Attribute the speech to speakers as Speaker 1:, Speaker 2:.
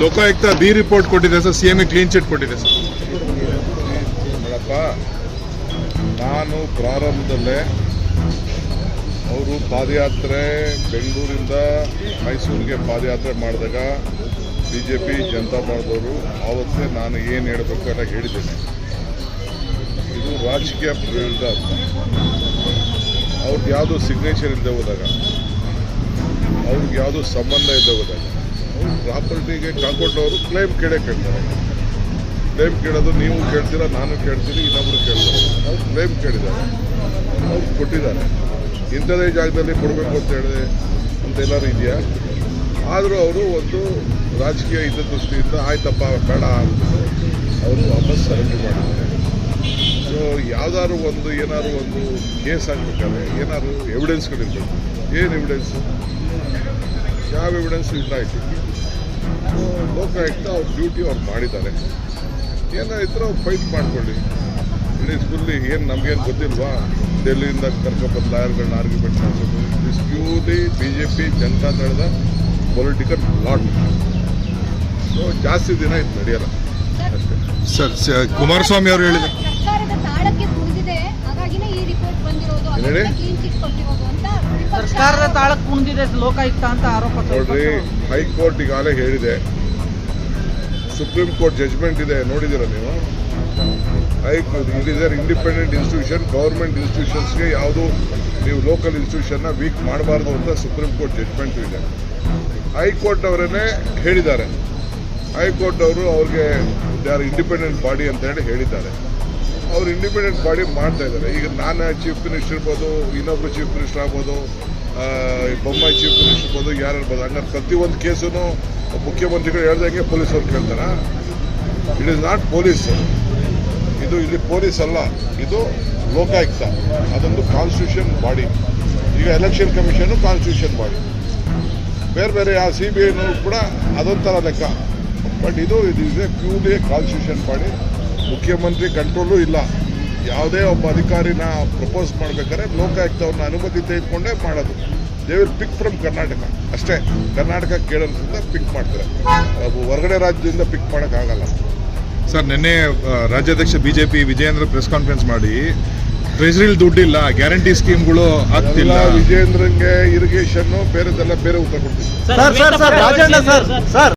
Speaker 1: Lokayukta B report ಕೊಟ್ಟಿದೆ sir, C M clean chit ಕೊಟ್ಟಿದೆ sir.
Speaker 2: ನೋಡಪ್ಪ ನಾನು ಪ್ರಾರಂಭದಲ್ಲೇ ಅವರು ಪಾದಯಾತ್ರೆ ಬೆಂಗಳೂರಿಂದ ಮೈಸೂರಿಗೆ ಪಾದಯಾತ್ರೆ ಮಾಡಿದಾಗ ಬಿ ಜೆ ಪಿ ಜನತಾ ಪಾರ್ಟಿಯವರು ಆವತ್ತೇ ನಾನು ಏನು ಹೇಳಬೇಕು ಎಲ್ಲ ಹೇಳಿದ್ದೇನೆ. ಇದು ರಾಜಕೀಯ ಪ್ರೇರಿತ ಅಂತ ಅವ್ರಿಗೆ ಯಾವುದೋ ಸಿಗ್ನೇಚರ್ ಇಲ್ಲದೆ ಹೋದಾಗ, ಅವ್ರಿಗೆ ಯಾವುದೋ ಸಂಬಂಧ ಇಲ್ಲದೆ ಹೋದಾಗ ಪ್ರಾಪರ್ಟಿಗೆ ಕಾಕೊಂಡವರು ಕ್ಲೇಮ್ ಕೇಳೇ ಕೇಳ್ತಾರೆ ಕ್ಲೇಮ್ ಕೇಳೋದು ನೀವು ಕೇಳ್ತೀರಾ, ನಾನು ಕೇಳ್ತೀನಿ, ಇನ್ನೊಬ್ರು ಕೇಳ್ತಾರೆ. ಅವ್ರು ಕ್ಲೇಮ್ ಕೇಳಿದ್ದಾರೆ. ಅವ್ರು ಕೊಟ್ಟಿದ್ದಾರೆ. ಇಂಥದೇ ಜಾಗದಲ್ಲಿ ಕೊಡಬೇಕು ಅಂತ ಹೇಳಿದೆ ಅಂತ ಎಲ್ಲರೂ ಇದೆಯಾ? ಆದರೂ ಅವರು ಒಂದು ರಾಜಕೀಯ ಹಿತದೃಷ್ಟಿಯಿಂದ, ಆಯ್ತಪ್ಪ, ಬೇಡ ಅಂದ್ಬಿಟ್ಟು ಅವರು ವಾಪಸ್ ಸರೆಂಡರ್ ಮಾಡಿದ್ದಾರೆ. ಸೊ ಯಾವ್ದಾದ್ರು ಒಂದು ಏನಾದ್ರು ಒಂದು ಕೇಸ್ ಆಗಬೇಕಾದ್ರೆ ಏನಾದ್ರು ಎವಿಡೆನ್ಸ್ಗಳಿರ್ಬೇಕು ಏನು ಎವಿಡೆನ್ಸು ಯಾವ ಎವಿಡೆನ್ಸು ಇಲ್ಲ ಐತಿ ಸೊ ಲೋಕಾಯುಕ್ತ ಅವ್ರ ಡ್ಯೂಟಿ ಅವ್ರು ಮಾಡಿದ್ದಾರೆ. ಏನೋ ಇದ್ರೆ ಅವ್ರು ಫೈಟ್ ಮಾಡ್ಕೊಳ್ಳಿ. ಇಡೀ ಫುಲ್ಲಿ ಏನು ನಮಗೇನು ಗೊತ್ತಿಲ್ವಾ? ಡೆಲ್ಲಿಯಿಂದ ಕರ್ಕೊಬಂದು ಲಾಯರ್ಗಳನ್ನ ಆರ್ಗ್ಯುಮೆಂಟ್ ಮಾಡಿಸೋದು. This purely B J P Janata ದಳದ ಪೊಲಿಟಿಕಲ್ ಲಾಟ್ ಸೊ ಜಾಸ್ತಿ ದಿನ ಇದು ನಡೆಯಲ್ಲ. ಅಷ್ಟೇ.
Speaker 1: ಸರ್ ಸ- ಕುಮಾರಸ್ವಾಮಿ ಅವರು ಹೇಳಿದ್ರು.
Speaker 3: ಸರ್ಕಾರದ
Speaker 4: ಸರ್ಕಾರದ ತಾಳಕ್ಕೆ ಕುಣಿದಿದೆ ಲೋಕಾಯುಕ್ತ ಅಂತ ಆರೋಪ
Speaker 2: ನೋಡ್ರಿ, ಹೈಕೋರ್ಟ್ ಈಗಾಗಲೇ ಹೇಳಿದೆ. ಸುಪ್ರೀಂ ಕೋರ್ಟ್ ಜಜ್ಮೆಂಟ್ ಇದೆ ನೋಡಿದಿರ ನೀವು? High court it is an independent institution government ಇನ್ಸ್ಟಿಟ್ಯೂಷನ್ಸ್ಗೆ ಯಾವುದು ನೀವು ಲೋಕಲ್ ಇನ್ಸ್ಟಿಟ್ಯೂಷನ್ನ ವೀಕ್ ಮಾಡಬಾರ್ದು ಅಂತ ಸುಪ್ರೀಂ ಕೋರ್ಟ್ ಜಜ್ಮೆಂಟ್ ಇದೆ. ಹೈಕೋರ್ಟ್ ಅವರನ್ನೇ ಹೇಳಿದ್ದಾರೆ. ಹೈಕೋರ್ಟ್ ಅವರು ಅವ್ರಿಗೆ ಯಾರು ಇಂಡಿಪೆಂಡೆಂಟ್ ಬಾಡಿ ಅಂತ ಹೇಳಿ ಹೇಳಿದ್ದಾರೆ. ಅವ್ರು ಇಂಡಿಪೆಂಡೆಂಟ್ ಬಾಡಿ ಮಾಡ್ತಾ ಇದ್ದಾರೆ ಈಗ ನಾನು ಚೀಫ್ ಮಿನಿಸ್ಟರ್ ಇರ್ಬೋದು, ಇನ್ನೊಬ್ರು ಚೀಫ್ ಮಿನಿಸ್ಟರ್ ಆಗ್ಬೋದು ಬೊಮ್ಮಾಯಿ ಚೀಫ್ ಮಿನಿಸ್ಟರ್ ಇರ್ಬೋದು, ಯಾರು ಇರ್ಬೋದು, ಹಂಗಾರೆ ಪ್ರತಿಯೊಂದು ಕೇಸೂ ಮುಖ್ಯಮಂತ್ರಿಗಳು ಹೇಳ್ದಂಗೆ ಪೊಲೀಸವ್ರು ಕೇಳ್ತಾರೆ? ಇಟ್ ಇಸ್ ನಾಟ್ ಪೊಲೀಸ್ ಇದು ಇಲ್ಲಿ ಪೊಲೀಸ್ ಅಲ್ಲ. ಇದು ಲೋಕಾಯುಕ್ತ. ಅದೊಂದು ಕಾನ್ಸ್ಟಿಟ್ಯೂಷನ್ ಬಾಡಿ ಈಗ ಎಲೆಕ್ಷನ್ ಕಮಿಷನು ಕಾನ್ಸ್ಟಿಟ್ಯೂಷನ್ ಬಾಡಿ ಬೇರೆ ಬೇರೆ ಆ ಸಿ ಬಿ ಐನೂ ಕೂಡ ಅದೊಂಥರ ಲೆಕ್ಕ. ಬಟ್ ಇದು ಇದು is a purely constitution body ಮುಖ್ಯಮಂತ್ರಿ ಕಂಟ್ರೋಲು ಇಲ್ಲ. ಯಾವುದೇ ಒಬ್ಬ ಅಧಿಕಾರಿನ ಪ್ರಪೋಸ್ ಮಾಡ್ಬೇಕಾದ್ರೆ ಲೋಕಾಯುಕ್ತವ್ರನ್ನ ಅನುಮತಿ ತೆಗೆದುಕೊಂಡೇ ಮಾಡೋದು. They will pick from Karnataka ಅಷ್ಟೇ ಕರ್ನಾಟಕ ಕೇಳೋದ್ರಿಂದ ಪಿಕ್ ಮಾಡ್ತಾರೆ. ಅದು ಹೊರಗಡೆ ರಾಜ್ಯದಿಂದ ಪಿಕ್ ಮಾಡೋಕ್ಕಾಗಲ್ಲ.
Speaker 1: ಸರ್ ನಿನ್ನೆ ರಾಜ್ಯಾಧ್ಯಕ್ಷ B J P Vijayendra press conference ಮಾಡಿ ಟ್ರೆಜರಿಲಿ ದುಡ್ಡಿಲ್ಲ ಗ್ಯಾರಂಟಿ ಸ್ಕೀಮ್ಗಳು ಆಗ್ತಿಲ್ಲ.
Speaker 2: ವಿಜಯೇಂದ್ರಂಗೆ ಇರಿಗೇಷನ್ ಇರಿಗೇಷನ್ನು ಬೇರೆದೆಲ್ಲ ಬೇರೆ ಉತ್ತರ ಕೊಡ್ತೀವಿ